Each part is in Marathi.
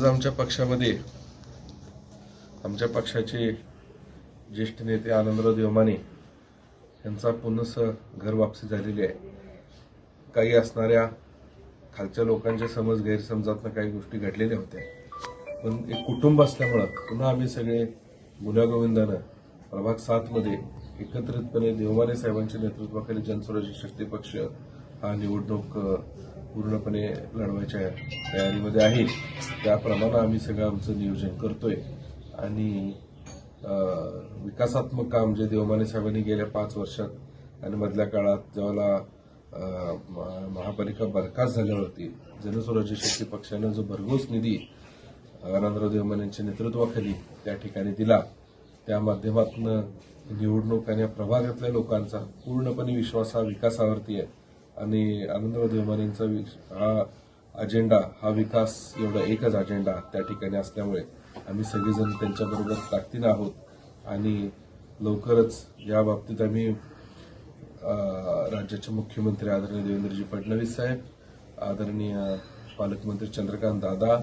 आज आमच्या पक्षामध्ये आमच्या पक्षाचे ज्येष्ठ नेते आनंदराव देवमाने यांचा पुनस घर वापसी झालेली आहे. काही असणाऱ्या खालच्या लोकांच्या समज गैरसमजातनं काही गोष्टी घडलेल्या होत्या. पण एक कुटुंब असल्यामुळं पुन्हा आम्ही सगळे गुन्हागोविंदानं प्रभाग सातमध्ये एकत्रितपणे देवमाने साहेबांच्या नेतृत्वाखाली जनस्वराज्य शक्ती पक्ष हा निवडणूक पूर्णपणे लढवायच्या तयारीमध्ये आहे. त्याप्रमाणे आम्ही सगळं आमचं नियोजन करतोय. आणि विकासात्मक काम जे देवमाने साहेबांनी गेल्या पाच वर्षात आणि मधल्या काळात जेव्हा महापालिका बरखास्त झाल्यावरती जनस्वराज्य शक्ती पक्षानं जो भरघोस निधी आनंदराव देवमान यांच्या नेतृत्वाखाली त्या ठिकाणी दिला. त्या माध्यमातून निवडणूक आणि या प्रभागातल्या लोकांचा पूर्णपणे विश्वास हा विकासावरती आहे. आणि आनंदराव देवमान यांचा हा अजेंडा हा विकास एवढा एकच अजेंडा त्या ठिकाणी असल्यामुळे आम्ही सगळेजण त्यांच्याबरोबर ताकदीनं आहोत. आणि लवकरच या बाबतीत आम्ही राज्याचे मुख्यमंत्री आदरणीय देवेंद्रजी फडणवीस साहेब आदरणीय पालकमंत्री चंद्रकांत दादा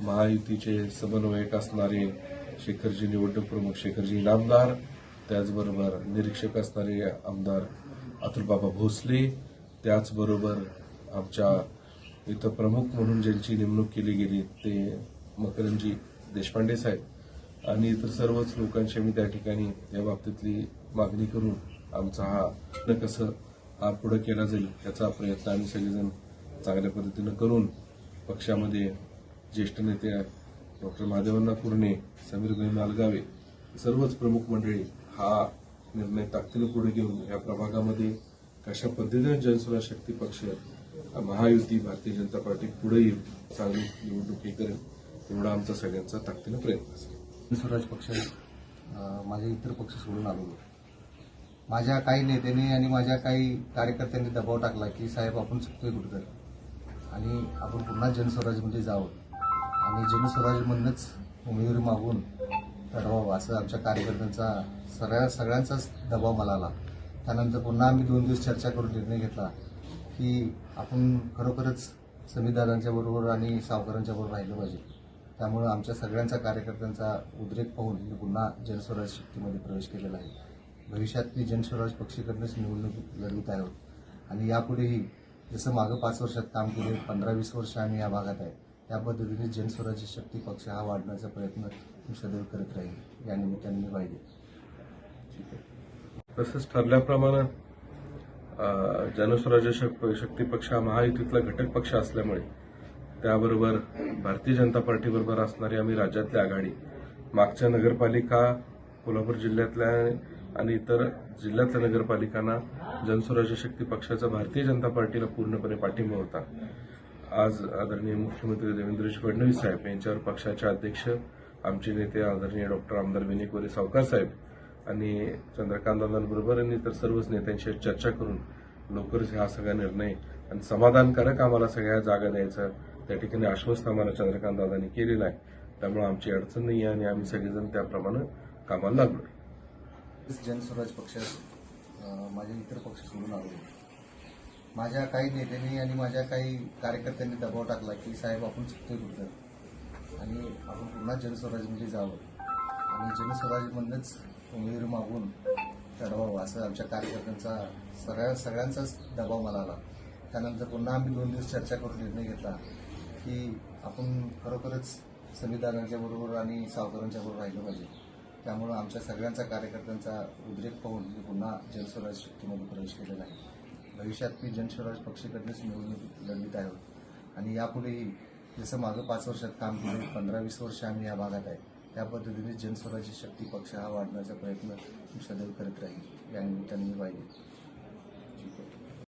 महायुतीचे समन्वयक असणारे शेखरजी निवडणूक प्रमुख शेखरजी इनामदार त्याचबरोबर निरीक्षक असणारे आमदार अतुलबाबा भोसले त्याचबरोबर आमच्या इथं प्रमुख म्हणून ज्यांची नेमणूक केली गेली ते मकरंजी देशपांडे साहेब आणि इतर सर्वच लोकांशी आम्ही त्या ठिकाणी या बाबतीतली मागणी करून आमचा हा प्रयत्न कसं हा पुढे केला जाईल याचा प्रयत्न आम्ही सगळेजण चांगल्या पद्धतीनं करून पक्षामध्ये ज्येष्ठ नेते डॉक्टर महादेवन्ना कुर्णे समीरभाई मालगावे सर्वच प्रमुख मंडळी हा निर्णय ताकदीनं पुढे घेऊन या प्रभागामध्ये कशा पद्धतीने जनसुरा शक्ती पक्ष महायुती भारतीय जनता पार्टी पुढे येईल चांगली निवडणूक हे करेल एवढा आमचा सगळ्यांचा ताकदीनं प्रयत्न असेल. स्वराज पक्ष माझे इतर पक्ष सोडून आलो माझ्या काही नेत्यांनी आणि माझ्या काही कार्यकर्त्यांनी दबाव टाकला की साहेब आपण चुकतोय कुठेतरी. आणि आपण पुन्हा जनस्वराजमध्ये म्हणजे जावं. आणि जनस्वराजमधनंच उमेदवारी मागून ठरवावं असं आमच्या कार्यकर्त्यांचा सगळ्या सगळ्यांचाच दबाव मला आला. त्यानंतर पुन्हा आम्ही दोन दिवस चर्चा करून निर्णय घेतला की आपण खरोखरच संविधानांच्या बरोबर आणि सावकारांच्या बरोबर राहिलं पाहिजे. त्यामुळं आमच्या सगळ्यांचा कार्यकर्त्यांचा उद्रेक पाहून मी पुन्हा जनस्वराज शक्तीमध्ये प्रवेश केलेला आहे. भविष्यात मी जनस्वराज पक्षीकडनंच निवडणूक लढवित आहोत आणि यापुढेही जसं मागं पाच वर्षात काम केले पंधरा वीस वर्ष आम्ही या भागात आहे त्या पद्धतीने जनस्वराज्य शक्ती पक्ष हा वाढण्याचा प्रयत्न मी सदैव करत राहील या निमित्ताने मी आहे. तसंच ठरल्याप्रमाणे जनस्वराज्य शक्ती पक्ष हा महायुतीतला घटक पक्ष असल्यामुळे त्याबरोबर भारतीय जनता पार्टीबरोबर असणारी आम्ही राज्यातली आघाडी मागच्या नगरपालिका कोल्हापूर जिल्ह्यातल्या आणि इतर जिल्ह्यातल्या नगरपालिकांना जनस्वराज्य शक्ती पक्षाचा भारतीय जनता पार्टीला पूर्णपणे पाठिंबा होता. आज आदरणीय मुख्यमंत्री देवेंद्रजी फडणवीस साहेब यांच्यावर पक्षाचे अध्यक्ष आमचे नेते आदरणीय डॉक्टर आमदार विनय कोरे सावकार साहेब आणि चंद्रकांत दादांबरोबर आणि इतर सर्वच नेत्यांशी चर्चा करून लवकरच हा सगळा निर्णय आणि समाधानकारक आम्हाला सगळ्या जागा द्यायचा त्या ठिकाणी आश्वस्त आम्हाला चंद्रकांत दादांनी केलेला आहे. त्यामुळे आमची अडचण नाही आहे आणि आम्ही सगळेजण त्याप्रमाणे कामाला लागलो जनस्वराज पक्ष माझे इतर पक्ष सोडून आलो माझ्या काही नेत्यांनी आणि माझ्या काही कार्यकर्त्यांनी दबाव टाकला की साहेब आपण चुकतोय कुठं आणि आपण पुन्हा जनस्वराजमध्ये जावं. आणि जनस्वराजमधनंच उमेदवारी मागून लढवावं हो, असं आमच्या कार्यकर्त्यांचा सगळ्या सगळ्यांचाच दबाव मला आला. त्यानंतर पुन्हा आम्ही दोन दिवस चर्चा करून निर्णय घेतला की आपण खरोखरच संविधानांच्या बरोबर आणि सावकारांच्या बरोबर राहिलं पाहिजे. त्यामुळं आमच्या सगळ्यांचा कार्यकर्त्यांचा उद्रेक पाहून मी पुन्हा जनस्वराज शक्तीमध्ये प्रवेश केलेला आहे. भविष्यात मी जनस्वराज पक्षाकडनंच निवडणूक लढवित आहोत आणि यापुढेही जसं मागं पाच वर्षात काम केलं पंधरा वीस वर्ष आम्ही या भागात आहे. या पद्धतीने जनस्वराज्य शक्ती पक्ष हा वाढण्याचा प्रयत्न सदैव करत राहील. या निमित्ताने मी पाहिजे